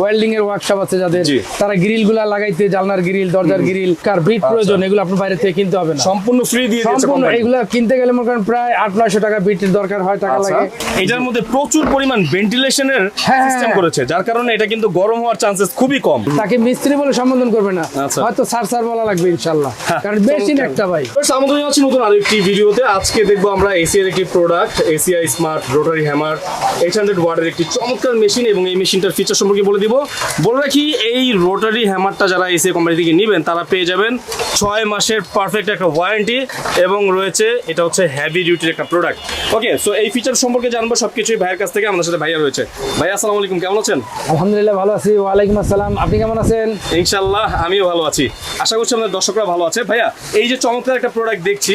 Welding এর workshop আছে যাদের। তারা গ্রিলগুলা লাগাইতে জালনার গ্রিল দরজার গ্রিল কার বিট প্রয়োজন এগুলো আপনার বাইরে থেকে কিনতে হবে না। সম্পূর্ণ ফ্রি দিয়ে দিয়েছে সম্পূর্ণ এগুলো কিনতে গেলে মনে করেন প্রায় আট নয়শো টাকা বিটের দরকার হয় টাকা আচ্ছা। লাগে। এটার মধ্যে প্রচুর পরিমাণ ভেন্টিলেশনের হ্যাঁ, সিস্টেম হ্যাঁ। করেছে যার কারণে এটা কিন্তু গরম হওয়ার চান্সেস খুবই কম। তাকে মিস্ত্রি বলে সম্বোধন করবে না। আচ্ছা। হয়তো সার সার বলা লাগবে ইনশাল্লাহ। হ্যাঁ, কারণ বেশি একটা ভাই। আমাদের হচ্ছে নতুন আরেকটি ভিডিওতে। আজকে দেখব আমরা এসিআর একটি product ACI smart rotary hammer eight hundred ওয়ার্ডের একটি চমৎকার মেশিন এবং এই মেশিনটার ফিচার সম্পর্কে বলে দিব। বলে রাখি এই রোটারি হ্যামারটা যারা এসে কোম্পানি থেকে নেবেন তারা পেয়ে যাবেন ছয় মাসের পারফেক্ট একটা ওয়ারেন্টি এবং রয়েছে এটা হচ্ছে হেভি ডিউটির একটা প্রোডাক্ট ওকে সো এই ফিচার সম্পর্কে জানব সবকিছুই ভাইয়ের কাছ থেকে আমাদের সাথে ভাইয়া রয়েছে। ভাই আসসালামু আলাইকুম কেমন আছেন? আলহামদুলিল্লাহ ভালো আছি ওয়ালাইকুম আসসালাম। আপনি কেমন আছেন? ইনশাল্লাহ আমিও ভালো আছি। আশা করছি আমাদের দর্শকরা ভালো আছে। ভাইয়া এই যে চমৎকার একটা প্রোডাক্ট দেখছি।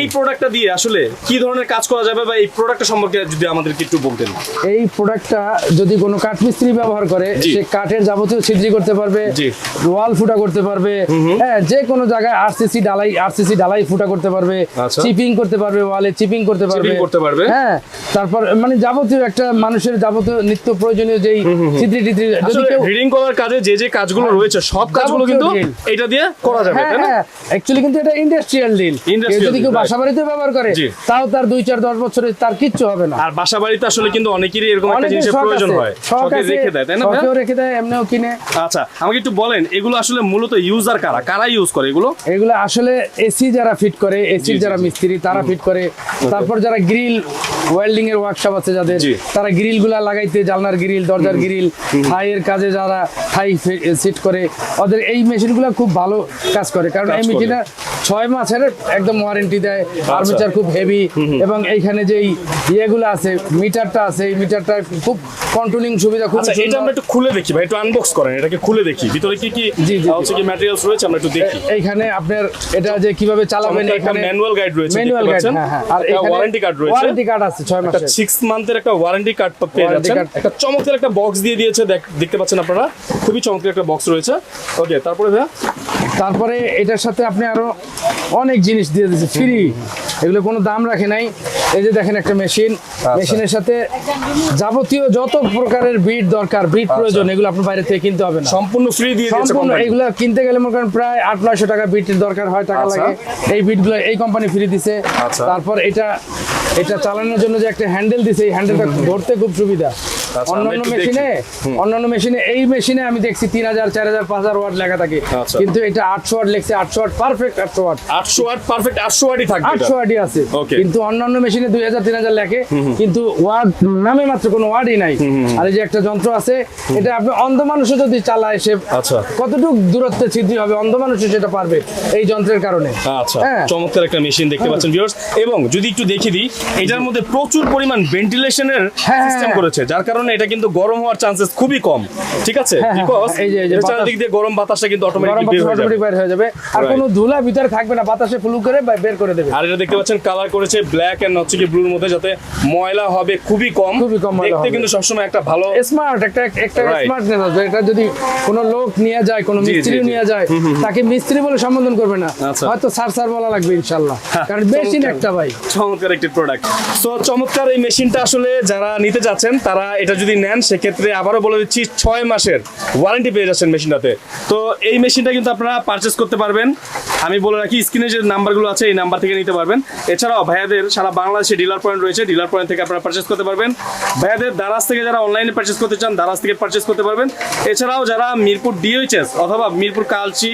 এই প্রোডাক্টটা দিয়ে আসলে কি ধরনের কাজ করা যাবে বা এই প্রোডাক্টটা সম্পর্কে যদি আমাদেরকে একটু বলতেন। এই প্রোডাক্টটা যদি কোনো কাঠমিস্ত্রি ব্যবহার করে। সে কাঠের যাবতীয় ছিদ্রি করতে পারবে জি। ওয়াল ফুটা করতে পারবে হ্যাঁ যে কোনো জায়গায় আরসিসি ডালাই আরসিসি ডালাই ফুটা করতে পারবে আচ্ছা। চিপিং করতে পারবে ওয়ালে চিপিং করতে পারবে। করতে পারবে। হ্যাঁ তারপর মানে যাবতীয় একটা মানুষের যাবতীয় নিত্য প্রয়োজনীয় যেই ছিদ্রি টিদ্রি যদি কেউ রিডিং করার কাজে যে যে কাজগুলো রয়েছে সব কাজগুলো কিন্তু এটা দিয়ে করা যাবে হ্যাঁ তাই না? হ্যাঁ অ্যাকচুয়ালি কিন্তু এটা ইন্ডাস্ট্রিয়াল ডিল যদি কেউ বাসা বাড়িতে ব্যবহার করে তাও তার দুই চার দশ বছরে তার কিচ্ছু হবে না। আর বাসা বাড়িতে আসলে কিন্তু অনেকেরই এরকম একটা জিনিসের প্রয়োজন হয় শখে রেখে দেয় তাই না শখেও রেখে দেয় এমনিও কিনে। আচ্ছা আমাকে একটু বলেন এগুলো আসলে মূলত ইউজার কারা? কারা ইউজ করে এগুলো? এগুলো আসলে এসি যারা ফিট করে এসির যারা মিস্ত্রি তারা ফিট করে। তারপর যারা গ্রিল ওয়েল্ডিং এর ওয়ার্কশপ আছে যাদের তারা গ্রিলগুলা লাগাইতে জালনার গ্রিল দরজার গ্রিল থাইয়ের কাজে যারা থাই সিট করে ওদের এই মেশিনগুলো খুব ভালো কাজ করে। কারণ এই। মেশিনটা ছয় মাসের একদম ওয়ারেন্টি দেয় আর্মেচার খুব হেভি এবং এইখানে যে ইয়েগুলো আছে মিটারটা আছে এই মিটারটা খুব কন্ট্রোলিং সুবিধা খুব আচ্ছা এটা আমরা একটু খুলে দেখি ভাই একটু আনবক্স করেন এটাকে খুলে দেখি। ভিতরে কি কি হচ্ছে কি ম্যাটেরিয়ালস রয়েছে আমরা একটু দেখি। এইখানে আপনার এটা যে কীভাবে চালাবেন এখানে manual guide রয়েছে, ম্যানুয়াল গাইড হ্যাঁ হ্যাঁ। আর এখানে warranty card রয়েছে। ওয়ারেন্টি কার্ড আছে 6 মাসের। সিক্স মান্থের একটা ওয়ারেন্টি কার্ড পেয়ে যাচ্ছেন। একটা চমৎকার একটা বক্স দিয়ে দিয়েছে দেখ- দেখতে পাচ্ছেন আপনারা। খুবই চমৎকার একটা বক্স রয়েছে। ওকে তারপরে ভাইয়া? তারপরে এটার সাথে আপনি আরও অনেক জিনিস দিয়ে দিয়েছে ফ্রি এগুলো কোনো দাম রাখে নাই। এই যে দেখেন একটা মেশিন। আচ্ছা। মেশিনের সাথে যাবতীয় যত প্রকারের বিট দরকার বিট প্রয়োজন এগুলো আপনার বাইরে থেকে কিনতে হবে না। সম্পূর্ণ ফ্রি দিয়ে দিয়েছে সম্পূর্ণ এগুলো কিনতে গেলে মনে করেন প্রায় আট নয়শো টাকা বিটের দরকার হয় টাকা আচ্ছা। লাগে। এই বিটগুলো এই কোম্পানি ফ্রি দিছে। আচ্ছা। তারপর এটা এটা চালানোর জন্য যে একটা হ্যান্ডেল দিছে এই হ্যান্ডেলটা ধরতে খুব সুবিধা। অন্যান্য মেশিনে অন্যান্য মেশিনে এই মেশিনে আমি দেখছি তিন হাজার চার হাজার পাঁচ হাজার ওয়াট লেখা থাকে। আচ্ছা। কিন্তু এটা আটশো ওয়াট লেখছে আটশো ওয়াট পারফেক্ট আটশো ওয়াট। আটশো ওয়াট পারফেক্ট আটশো ওয়াটই এটা। আটশো ওয়াটই আছে। কিন্তু অন্যান্য মেশিনে দুই হাজার তিন হাজার লেখে। কিন্তু ওয়ার্ড নামে মাত্র কোনো ওয়ার্ডই নাই। আর এই যে একটা যন্ত্র আছে এটা আপনি অন্ধ মানুষও যদি চালায় সে আচ্ছা। কতটুকু দূরত্বে ছিদ্রি হবে অন্ধ মানুষও সেটা পারবে এই যন্ত্রের কারণে। আচ্ছা হ্যাঁ। চমৎকার একটা মেশিন দেখতে পাচ্ছেন ভিউয়ার্স এবং যদি একটু দেখে দিই এটার মধ্যে প্রচুর পরিমাণ ভেন্টিলেশনের হ্যাঁ, সিস্টেম হ্যাঁ। করেছে যার কারণে এটা কিন্তু গরম হওয়ার চান্সেস খুবই কম। ঠিক আছে? হ্যাঁ, হ্যাঁ, বিকজ এই যে- এই চারিদিক দিয়ে গরম বাতাসটা কিন্তু অটোমেটিক বের হয়ে যাবে। হয়ে আর কোনো ধুলা ভিতরে থাকবে না বাতাসে ফ্লু করে বের করে দেবে। আর এটা দেখতে পাচ্ছেন কালার করেছে ব্ল্যাক এন্ড হচ্ছে কি ব্লুর মধ্যে যাতে ময়লা হবে খুবই কম। খুবই কম ময়লা দেখতে কিন্তু সবসময় একটা ভালো স্মার্ট একটা একটা Right. স্মার্টনেস আসবে। এটা যদি কোনো লোক নিয়ে যায় কোনো মিস্ত্রি। নিয়ে যায় তাকে মিস্ত্রি বলে সম্বোধন করবে না। আচ্ছা। হয়তো সার সার বলা লাগবে ইনশাল্লাহ। কারণ বেশি একটা ভাই। চমৎকার একটি প্রোডাক্ট সো চমৎকার এই মেশিনটা আসলে যারা নিতে যাচ্ছেন তারা এটা যদি নেন, সেক্ষেত্রে আবারও বলে দিচ্ছি, ছয় মাসের ওয়ারেন্টি পেয়ে যাচ্ছেন মেশিনটাতে। তো এই মেশিনটা কিন্তু আপনারা পারচেস করতে পারবেন। আমি বলে রাখি স্ক্রিনে যে নাম্বারগুলো আছে, এই নাম্বার থেকে নিতে পারবেন। এছাড়াও ভাইয়াদের সারা বাংলাদেশে ডিলার পয়েন্ট রয়েছে ডিলার পয়েন্ট থেকে আপনারা পারচেস করতে পারবেন। ভাইয়াদের দারাজ থেকে যারা অনলাইনে পারচেস করতে চান, দারাজ থেকে পারচেস করতে পারবেন। এছাড়াও যারা মিরপুর ডিওএইচএস অথবা মিরপুর কালচি,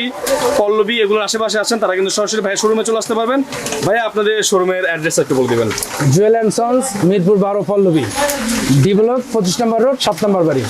পল্লবী এগুলোর আশেপাশে আছেন, তারা কিন্তু সরাসরি ভাইয়া শোরুমে চলে আসতে পারবেন। ভাইয়া, আপনাদের শোরুমের অ্যাড্রেস একটু বলে দিবেন। জুয়েল অ্যান্ড সন্স মিরপুর বারো, পল্লবী। ডি ব্লক পঁচিশ নম্বর রোড সাত নম্বর বাড়ি।